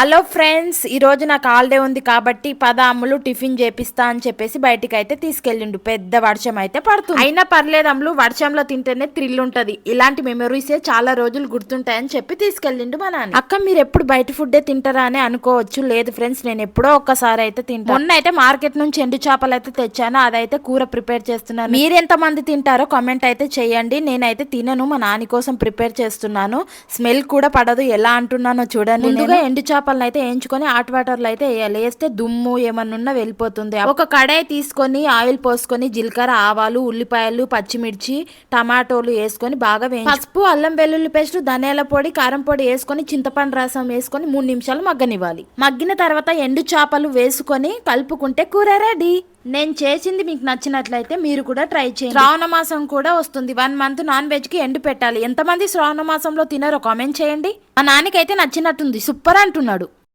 Hello friends ఈ రోజు నాకు హాలిడే ఉంది కాబట్టి పద అమ్ములు టిఫిన్ చేపిస్తా అని చెప్పేసి బయటికి అయితే తీసుకెళ్ళిండు. పెద్ద వర్షం అయితే పడుతుంది. అయినా పర్లేదు అమ్ములు వర్షంలో తింటేనే థ్రిల్ ఉంటది. ఇలాంటి మెమరీసే చాలా రోజులు గుర్తుంటాయని చెప్పి తీసుకెళ్ళిండు మా నాన్న. అక్క మీరు ఎప్పుడు బయట ఫుడ్డే తింటారా అని అనుకోవచ్చు. లేదు ఫ్రెండ్స్ నేను ఎప్పుడో ఒక్కసారి అయితే తింటాను మొన్న అయితే మార్కెట్ నుంచి ఎండు చేపలు అయితే తెచ్చాను. అదైతే కూర ప్రిపేర్ చేస్తున్నాను. మీరు ఎంత మంది తింటారో కామెంట్ అయితే చేయండి. నేనైతే తినను. మా నాని కోసం ప్రిపేర్ చేస్తున్నాను. స్మెల్ కూడా పడదు. ఎలా అంటున్నానో చూడండి. ముందుగా ఎండు చేపలను అయితే వేయించుకొని హాట్ వాటర్లో అయితే వేయాలి. వేస్తే దుమ్ము ఏమన్నా ఉన్నా వెళ్ళిపోతుంది. ఒక కడాయి తీసుకొని ఆయిల్ పోసుకొని జీలకర్ర ఆవాలు ఉల్లిపాయలు పచ్చిమిర్చి టమాటోలు వేసుకొని బాగా వేయించి పసుపు అల్లం వెల్లుల్లి పేస్ట్ ధనియాల పొడి కారం పొడి వేసుకొని చింతపండు రసం వేసుకొని మూడు నిమిషాలు మగ్గనివ్వాలి. మగ్గిన తర్వాత ఎండు చేపలు వేసుకొని కలుపుకుంటే కూర రెడీ. నేను చేసింది మీకు నచ్చినట్లయితే మీరు కూడా ట్రై చేయండి. శ్రావణ మాసం కూడా వస్తుంది. వన్ మంత్ నాన్ వెజ్కి ఎండు పెట్టాలి. ఎంతమంది శ్రావణ మాసంలో తినారో కామెంట్ చేయండి. మా నాన్నకైతే నచ్చినట్టుంది. సూపర్ అంటున్నాడు.